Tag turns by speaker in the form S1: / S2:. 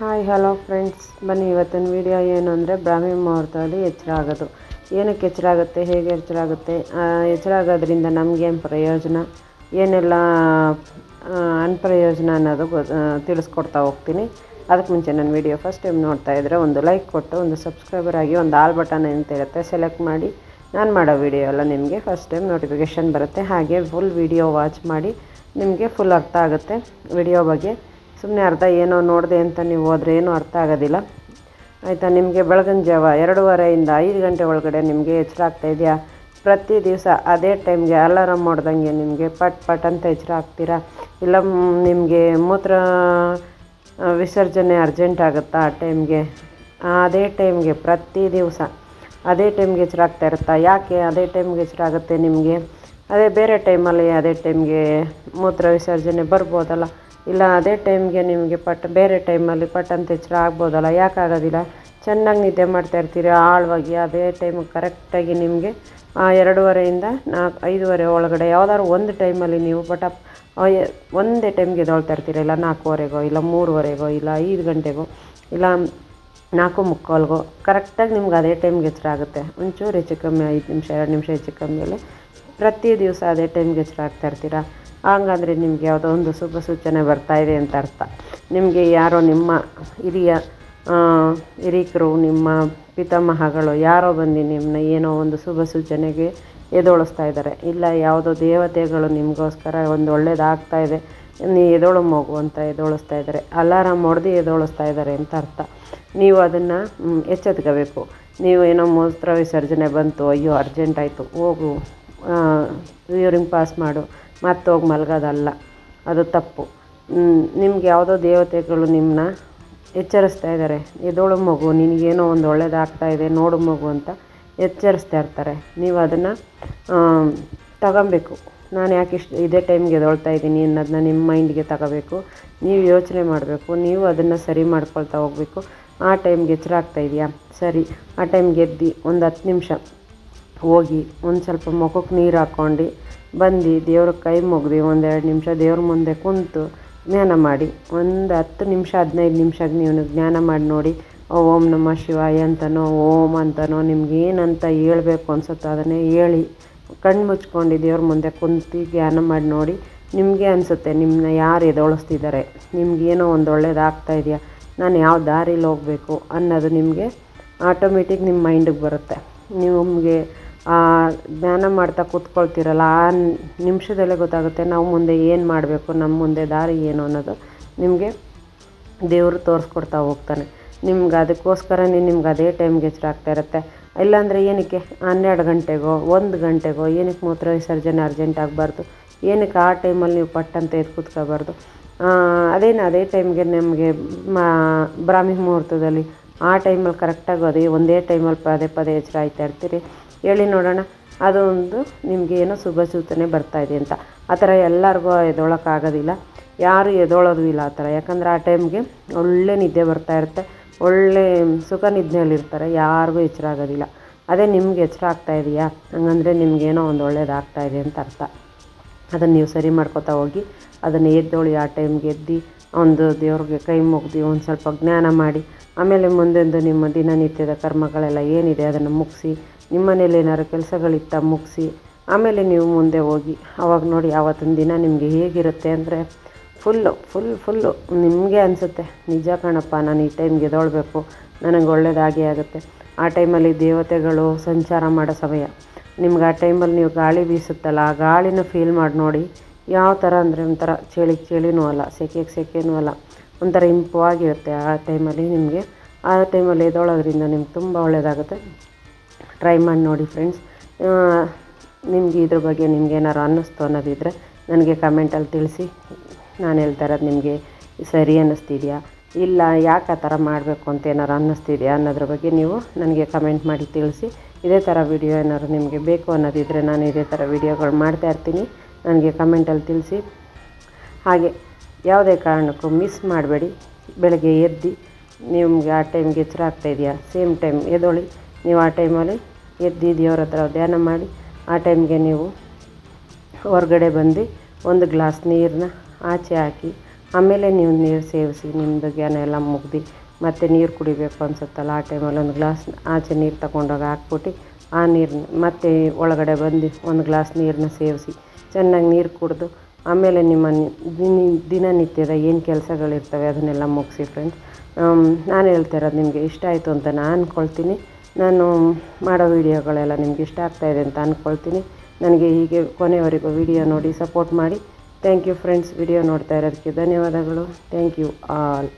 S1: Hi hello friends ಬನ್ನಿ, ಇವತ್ತಿನ video ಏನು ಅಂದರೆ ಬ್ರಾಹ್ಮಿ ಮುಹೂರ್ತದಲ್ಲಿ ಎಚ್ಚರ ಆಗೋದು. ಏನಕ್ಕೆ ಎಚ್ಚರ ಆಗುತ್ತೆ, ಹೇಗೆ ಎಚ್ಚರ ಆಗುತ್ತೆ? ಎಚ್ಚರ ಆಗೋದ್ರಿಂದ ನಮಗೇನು ಪ್ರಯೋಜನ? ಏನೆಲ್ಲ ಅನ್ಪ್ರಯೋಜನ ಅನ್ನೋದು ತಿಳಿಸ್ಕೊಡ್ತಾ ಹೋಗ್ತೀನಿ. ಅದಕ್ಕೆ ಮುಂಚೆ ನನ್ನ ವಿಡಿಯೋ ಫಸ್ಟ್ ಟೈಮ್ ನೋಡ್ತಾ ಇದ್ದರೆ ಒಂದು ಲೈಕ್ ಕೊಟ್ಟು, ಒಂದು ಸಬ್ಸ್ಕ್ರೈಬರ್ ಆಗಿ, ಒಂದು ಆಲ್ ಬಟನ್ ಅಂತ ಇರುತ್ತೆ ಸೆಲೆಕ್ಟ್ ಮಾಡಿ. ನಾನು ಮಾಡೋ ವಿಡಿಯೋ ಎಲ್ಲ ನಿಮಗೆ ಫಸ್ಟ್ ಟೈಮ್ ನೋಟಿಫಿಕೇಷನ್ ಬರುತ್ತೆ. ಹಾಗೆ ಫುಲ್ ವಿಡಿಯೋ ವಾಚ್ ಮಾಡಿ, ನಿಮಗೆ ಫುಲ್ ಅರ್ಥ ಆಗುತ್ತೆ. ವಿಡಿಯೋ ಬಗ್ಗೆ ಸುಮ್ಮನೆ ಅರ್ಧ ಏನೋ ನೋಡಿದೆ ಅಂತ ನೀವು ಹೋದರೆ ಏನೂ ಅರ್ಥ ಆಗೋದಿಲ್ಲ. ಆಯಿತಾ, ನಿಮಗೆ ಬೆಳಗಿನ ಜಾವ ಎರಡೂವರೆಯಿಂದ ಐದು ಗಂಟೆ ಒಳಗಡೆ ನಿಮಗೆ ಎಚ್ಚರ ಆಗ್ತಾ ಇದೆಯಾ? ಪ್ರತಿ ದಿವಸ ಅದೇ ಟೈಮ್ಗೆ ಅಲಾರಾಮ್ ಮಾಡ್ದಂಗೆ ನಿಮಗೆ ಪಟ್ ಪಟ್ ಅಂತ ಎಚ್ಚರ ಆಗ್ತೀರಾ? ಇಲ್ಲ ನಿಮಗೆ ಮೂತ್ರ ವಿಸರ್ಜನೆ ಅರ್ಜೆಂಟ್ ಆಗುತ್ತಾ ಆ ಟೈಮ್ಗೆ? ಅದೇ ಟೈಮ್ಗೆ ಪ್ರತಿ ದಿವಸ ಅದೇ ಟೈಮ್ಗೆ ಎಚ್ಚರ ಆಗ್ತಾ ಇರುತ್ತಾ? ಯಾಕೆ ಅದೇ ಟೈಮ್ಗೆ ಎಚ್ಚರ ಆಗುತ್ತೆ ನಿಮಗೆ? ಅದೇ ಬೇರೆ ಟೈಮಲ್ಲಿ ಅದೇ ಟೈಮ್ಗೆ ಮೂತ್ರ ವಿಸರ್ಜನೆ ಬರ್ಬೋದಲ್ಲ. ಇಲ್ಲ, ಅದೇ ಟೈಮ್ಗೆ ನಿಮಗೆ ಪಟ್, ಬೇರೆ ಟೈಮಲ್ಲಿ ಪಟ್ ಅಂತ ಎಚ್ಚರ ಆಗ್ಬೋದಲ್ಲ ಯಾಕೆ ಆಗೋದಿಲ್ಲ ಚೆನ್ನಾಗಿ ನಿದ್ದೆ ಮಾಡ್ತಾ ಇರ್ತೀರಿ, ಆಳವಾಗಿ, ಅದೇ ಟೈಮ್ ಕರೆಕ್ಟಾಗಿ ನಿಮಗೆ ಎರಡೂವರೆಯಿಂದ ನಾಲ್ಕು ಐದೂವರೆ ಒಳಗಡೆ, ಯಾವ್ದಾದ್ರು ಒಂದು ಟೈಮಲ್ಲಿ ನೀವು ಪಟ ಒಂದೇ ಟೈಮ್ಗೆ ಎದ್ದೇಳ್ತಾ ಇರ್ತೀರ, ಇಲ್ಲ ನಾಲ್ಕೂವರೆಗೋ, ಇಲ್ಲ ಮೂರುವರೆಗೋ, ಇಲ್ಲ ಐದು ಗಂಟೆಗೋ, ಇಲ್ಲ ನಾಲ್ಕು ಮುಕ್ಕಾಲ್ಗೋ ಕರೆಕ್ಟಾಗಿ ನಿಮ್ಗೆ ಅದೇ ಟೈಮ್ಗೆ ಎಚ್ಚರ ಆಗುತ್ತೆ. ಒಂಚೂರು ಹೆಚ್ಚು ಕಮ್ಮಿ, ಐದು ನಿಮಿಷ, ಎರಡು ನಿಮಿಷ ಹೆಚ್ಚು ಕಮ್ಮಿ ಮೇಲೆ ಪ್ರತಿ ದಿವಸ ಅದೇ ಟೈಮ್ಗೆ ಎಚ್ಚರ ಆಗ್ತಾ ಇರ್ತೀರಾ? ಹಂಗಂದ್ರೆ ನಿಮ್ಗೆ ಯಾವುದೋ ಒಂದು ಶುಭ ಸೂಚನೆ ಬರ್ತಾಯಿದೆ ಅಂತ ಅರ್ಥ. ನಿಮಗೆ ಯಾರೋ ನಿಮ್ಮ ಹಿರಿಯ ಹಿರಿಕರು, ನಿಮ್ಮ ಪಿತಾಮಹಗಳು ಯಾರೋ ಬಂದು ನಿಮ್ಮನ್ನ ಏನೋ ಒಂದು ಶುಭ ಸೂಚನೆಗೆ ಎದೋಳಿಸ್ತಾ ಇದ್ದಾರೆ. ಇಲ್ಲ, ಯಾವುದೋ ದೇವತೆಗಳು ನಿಮಗೋಸ್ಕರ ಒಂದು ಒಳ್ಳೇದಾಗ್ತಾ ಇದೆ, ನೀ ಎದೋಳು ಮಗು ಅಂತ ಎದೋಳಿಸ್ತಾ ಇದ್ದಾರೆ, ಅಲಾರಾಮ್ ಹೊಡೆದು ಎದೋಳಿಸ್ತಾ ಇದ್ದಾರೆ ಅಂತ ಅರ್ಥ. ನೀವು ಅದನ್ನು ಎಚ್ಚೆತ್ಕೋಬೇಕು. ನೀವು ಏನೋ ಮೂತ್ರ ವಿಸರ್ಜನೆ ಬಂತು, ಅಯ್ಯೋ, ಅರ್ಜೆಂಟ್ ಆಯಿತು, ಹೋಗು ಯೂರಿನ್ ಪಾಸ್ ಮಾಡು. ಮತ್ತೆ ಹೋಗಿ ಮಲಗೋದಲ್ಲ. ಅದು ತಪ್ಪು. ನಿಮ್ಗೆ ಯಾವುದೋ ದೇವತೆಗಳು ನಿಮ್ಮನ್ನ ಎಚ್ಚರಿಸ್ತಾ ಇದ್ದಾರೆ ಎದೋಳು ಮಗು, ನಿನಗೇನೋ ಒಂದು ಒಳ್ಳೇದಾಗ್ತಾ ಇದೆ, ನೋಡು ಮಗು ಅಂತ ಎಚ್ಚರಿಸ್ತಾ ಇರ್ತಾರೆ. ನೀವು ಅದನ್ನು ತಗೊಬೇಕು. ನಾನು ಯಾಕೆ ಇಷ್ಟು, ಇದೇ ಟೈಮ್ಗೆ ಎದೊಳ್ತಾ ಇದ್ದೀನಿ ಅನ್ನೋದನ್ನ ನಿಮ್ಮ ಮೈಂಡ್ಗೆ ತಗೋಬೇಕು. ನೀವು ಯೋಚನೆ ಮಾಡಬೇಕು. ನೀವು ಅದನ್ನು ಸರಿ ಮಾಡ್ಕೊಳ್ತಾ ಹೋಗಬೇಕು. ಆ ಟೈಮ್ಗೆ ಎಚ್ಚರ ಆಗ್ತಾ ಇದೆಯಾ? ಸರಿ. ಆ ಟೈಮ್ಗೆ ಎದ್ದು ಒಂದು ಹತ್ತು ನಿಮಿಷ ಹೋಗಿ ಒಂದು ಸ್ವಲ್ಪ ಮುಖಕ್ಕೆ ನೀರು ಹಾಕ್ಕೊಂಡು ಬಂದು ದೇವ್ರ ಕೈ ಮುಗ್ದು ಒಂದೆರಡು ನಿಮಿಷ ದೇವ್ರ ಮುಂದೆ ಕುಂತು ಜ್ಞಾನ ಮಾಡಿ. ಒಂದು ಹತ್ತು ನಿಮಿಷ, ಹದಿನೈದು ನಿಮಿಷಕ್ಕೆ ನೀವು ಜ್ಞಾನ ಮಾಡಿ ನೋಡಿ, ಓಂ ನಮಃ ಶಿವಾಯ ಅಂತನೋ, ಓಂ ಅಂತನೋ, ನಿಮ್ಗೆ ಏನಂತ ಹೇಳ್ಬೇಕು ಅನ್ಸುತ್ತೋ ಅದನ್ನೇ ಹೇಳಿ ಕಣ್ಣು ಮುಚ್ಕೊಂಡು ದೇವ್ರ ಮುಂದೆ ಕುಂತು ಧ್ಯಾನ ಮಾಡಿ ನೋಡಿ, ನಿಮಗೆ ಅನಿಸುತ್ತೆ ನಿಮ್ಮನ್ನ ಯಾರು ಎದೋಳಿಸ್ತಿದ್ದಾರೆ ನಿಮಗೇನೋ ಒಂದು ಒಳ್ಳೇದಾಗ್ತಾ ಇದೆಯಾ? ನಾನು ಯಾವ ದಾರಿಲಿ ಹೋಗಬೇಕು ಅನ್ನೋದು ನಿಮಗೆ ಆಟೋಮೆಟಿಕ್ ನಿಮ್ಮ ಮೈಂಡಿಗೆ ಬರುತ್ತೆ. ನಿಮಗೆ ಜ್ಞಾನ ಮಾಡ್ತಾ ಕೂತ್ಕೊಳ್ತೀರಲ್ಲ, ಆ ನಿಮಿಷದಲ್ಲೇ ಗೊತ್ತಾಗುತ್ತೆ ನಾವು ಮುಂದೆ ಏನು ಮಾಡಬೇಕು ನಮ್ಮ ಮುಂದೆ ದಾರಿ ಏನು ಅನ್ನೋದು. ನಿಮಗೆ ದೇವರು ತೋರಿಸ್ಕೊಡ್ತಾ ಹೋಗ್ತಾನೆ. ನಿಮ್ಗೆ ಅದಕ್ಕೋಸ್ಕರನೇ ನಿಮ್ಗೆ ಅದೇ ಟೈಮ್ಗೆ ಎಚ್ಚರಾಗ್ತಾ ಇರುತ್ತೆ. ಇಲ್ಲಾಂದರೆ ಏನಕ್ಕೆ, ಹನ್ನೆರಡು ಗಂಟೆಗೋ, ಒಂದು ಗಂಟೆಗೋ, ಏನಕ್ಕೆ ಮೂತ್ರ ವಿಸರ್ಜನೆ ಅರ್ಜೆಂಟ್ ಆಗಬಾರ್ದು? ಏನಕ್ಕೆ ಆ ಟೈಮಲ್ಲಿ ನೀವು ಪಟ್ಟಂತ ಎದ್ದು ಕೂತ್ಕೋಬಾರ್ದು ಅದೇನು ಅದೇ ಟೈಮ್ಗೆ ನಮಗೆ, ಮಾ, ಬ್ರಾಹ್ಮಿ ಮುಹೂರ್ತದಲ್ಲಿ ಆ ಟೈಮಲ್ಲಿ ಕರೆಕ್ಟಾಗಿ ಅದೇ, ಒಂದೇ ಟೈಮಲ್ಲಿ ಪದೇ ಪದೇ ಎಚ್ಚರ ಆಯ್ತಾ ಇರ್ತೀರಿ. ಹೇಳಿ ನೋಡೋಣ. ಅದೊಂದು ನಿಮಗೆ ಏನೋ ಶುಭ ಸೂಚನೆ ಬರ್ತಾ ಇದೆ ಅಂತ. ಆ ಥರ ಎಲ್ಲರಿಗೂ ಎದೊಳಕ್ಕಾಗೋದಿಲ್ಲ ಯಾರು ಎದೊಳೋದು ಇಲ್ಲ ಆ ಥರ. ಯಾಕಂದರೆ ಆ ಟೈಮ್ಗೆ ಒಳ್ಳೆ ನಿದ್ದೆ ಬರ್ತಾ ಇರುತ್ತೆ. ಒಳ್ಳೆ ಸುಖ ನಿದ್ದೆಯಲ್ಲಿರ್ತಾರೆ ಯಾರಿಗೂ ಎಚ್ಚರ ಆಗೋದಿಲ್ಲ. ಅದೇ ನಿಮ್ಗೆ ಎಚ್ಚರ ಆಗ್ತಾ ಇದೆಯಾ? ಹಂಗಂದರೆ ನಿಮಗೇನೋ ಒಂದು ಒಳ್ಳೇದಾಗ್ತಾ ಇದೆ ಅಂತ ಅರ್ಥ. ಅದನ್ನು ನೀವು ಸರಿ ಮಾಡ್ಕೋತಾ ಹೋಗಿ, ಅದನ್ನು ಎದ್ದೋಳಿ ಆ ಟೈಮ್ಗೆ ಎದ್ದು, ಒಂದು ದೇವ್ರಿಗೆ ಕೈ ಮುಗ್ದು ಒಂದು ಸ್ವಲ್ಪ ಜ್ಞಾನ ಮಾಡಿ, ಆಮೇಲೆ ಮುಂದೆಂದು ನಿಮ್ಮ ದಿನನಿತ್ಯದ ಕರ್ಮಗಳೆಲ್ಲ ಏನಿದೆ ಅದನ್ನು ಮುಗಿಸಿ ನಿಮ್ಮ ಮನೇಲಿ ಏನಾದ್ರು ಕೆಲಸಗಳಿತ್ತ ಮುಗಿಸಿ? ಆಮೇಲೆ ನೀವು ಮುಂದೆ ಹೋಗಿ. ಅವಾಗ ನೋಡಿ ಆವತ್ತಿನ ದಿನ ನಿಮಗೆ ಹೇಗಿರುತ್ತೆ ಅಂದರೆ ಫುಲ್ಲು ಫುಲ್ ಫುಲ್ಲು ನಿಮಗೆ ಅನಿಸುತ್ತೆ. ನಿಜ ಕಣಪ್ಪ, ನಾನು ಈ ಟೈಮ್ಗೆ ಎದೊಳ್ಬೇಕು ನನಗೆ ಒಳ್ಳೆಯದಾಗೇ ಆಗುತ್ತೆ. ಆ ಟೈಮಲ್ಲಿ ದೇವತೆಗಳು ಸಂಚಾರ ಮಾಡೋ ಸಮಯ. ನಿಮ್ಗೆ ಆ ಟೈಮಲ್ಲಿ ನೀವು ಗಾಳಿ ಬೀಸುತ್ತಲ್ಲ, ಆ ಗಾಳಿನ ಫೀಲ್ ಮಾಡಿ ನೋಡಿ ಯಾವ ಥರ ಅಂದರೆ ಒಂಥರ ಚಳಿಗೆ ಚಳಿನೂ ಅಲ್ಲ, ಸೆಕೆಗೆ ಸೆಕೆನೂ ಅಲ್ಲ. ಒಂಥರ ಇಂಪವಾಗಿರುತ್ತೆ ಆ ಟೈಮಲ್ಲಿ ನಿಮಗೆ. ಆ ಟೈಮಲ್ಲಿ ಎದೊಳೋದ್ರಿಂದ ನಿಮ್ಗೆ ತುಂಬ ಒಳ್ಳೆಯದಾಗುತ್ತೆ ಟ್ರೈ ಮಾಡಿ ನೋಡಿ ಫ್ರೆಂಡ್ಸ್ ನಿಮಗೆ ಇದ್ರ ಬಗ್ಗೆ ನಿಮ್ಗೆ ಏನಾರು ಅನ್ನಿಸ್ತು ಅನ್ನೋದಿದ್ದರೆ ನನಗೆ ಕಮೆಂಟಲ್ಲಿ ತಿಳಿಸಿ. ನಾನು ಹೇಳ್ತಾ ಇರೋದು ನಿಮಗೆ ಸರಿ ಅನ್ನಿಸ್ತಿದೆಯಾ? ಇಲ್ಲ, ಯಾಕೆ ಆ ಥರ ಮಾಡಬೇಕು ಅಂತ ಏನಾರು ಅನ್ನಿಸ್ತಿದೆಯಾ ಅನ್ನೋದ್ರ ಬಗ್ಗೆ ನೀವು ನನಗೆ ಕಮೆಂಟ್ ಮಾಡಿ ತಿಳಿಸಿ. ಇದೇ ಥರ ವಿಡಿಯೋ ಏನಾದ್ರು ನಿಮಗೆ ಬೇಕು ಅನ್ನೋದಿದ್ದರೆ ನಾನು ಇದೇ ಥರ ವಿಡಿಯೋಗಳು ಮಾಡ್ತಾ ಇರ್ತೀನಿ. ನನಗೆ ಕಮೆಂಟಲ್ಲಿ ತಿಳಿಸಿ. ಹಾಗೆ, ಯಾವುದೇ ಕಾರಣಕ್ಕೂ ಮಿಸ್ ಮಾಡಬೇಡಿ. ಬೆಳಗ್ಗೆ ಎದ್ದು ನಿಮಗೆ ಆ ಟೈಮ್ಗೆ ಎಚ್ಚರ ಆಗ್ತಾಯಿದೆಯಾ ಸೇಮ್ ಟೈಮ್ ಎದ್ದೊಳಿ. ನೀವು ಆ ಟೈಮಲ್ಲಿ ಎದ್ದು ದೇವ್ರ ಹತ್ರ ಧ್ಯಾನ ಮಾಡಿ ಆ ಟೈಮ್ಗೆ ನೀವು ಹೊರಗಡೆ ಬಂದು ಒಂದು ಗ್ಲಾಸ್ ನೀರನ್ನ ಆಚೆ ಹಾಕಿ, ಆಮೇಲೆ ನೀವು ನೀರು ಸೇವಿಸಿ ನಿಮ್ಮದು ಧ್ಯಾನ ಎಲ್ಲ ಮುಗ್ದು ಮತ್ತೆ ನೀರು ಕುಡಿಬೇಕು ಅನಿಸುತ್ತಲ್ಲ, ಆ ಟೈಮಲ್ಲಿ ಒಂದು ಗ್ಲಾಸ್ ಆಚೆ ನೀರು ತಗೊಂಡೋಗಿ ಹಾಕ್ಬಿಟ್ಟು ಆ ನೀರನ್ನ ಮತ್ತೆ ಒಳಗಡೆ ಬಂದು ಒಂದು ಗ್ಲಾಸ್ ನೀರನ್ನ ಸೇವಿಸಿ, ಚೆನ್ನಾಗಿ ನೀರು ಕುಡಿದು, ಆಮೇಲೆ ನಿಮ್ಮ ದಿನ, ದಿನನಿತ್ಯದ ಏನು ಕೆಲಸಗಳಿರ್ತವೆ ಅದನ್ನೆಲ್ಲ ಮುಗಿಸಿ ಫ್ರೆಂಡ್ಸ್ ನಾನು ಹೇಳ್ತಾ ಇರೋದು ನಿಮಗೆ ಇಷ್ಟ ಆಯಿತು ಅಂತ ನಾನು ಅಂದ್ಕೊಳ್ತೀನಿ ನಾನು ಮಾಡೋ ವೀಡಿಯೋಗಳೆಲ್ಲ ನಿಮ್ಗೆ ಇಷ್ಟ ಆಗ್ತಾಯಿದೆ ಅಂತ ಅಂದ್ಕೊಳ್ತೀನಿ ನನಗೆ ಹೀಗೆ ಕೊನೆಯವರೆಗೂ ವಿಡಿಯೋ ನೋಡಿ ಸಪೋರ್ಟ್ ಮಾಡಿ. ಥ್ಯಾಂಕ್ ಯು ಫ್ರೆಂಡ್ಸ್, ವಿಡಿಯೋ ನೋಡ್ತಾ ಇರೋದಕ್ಕೆ ಧನ್ಯವಾದಗಳು. Thank you all.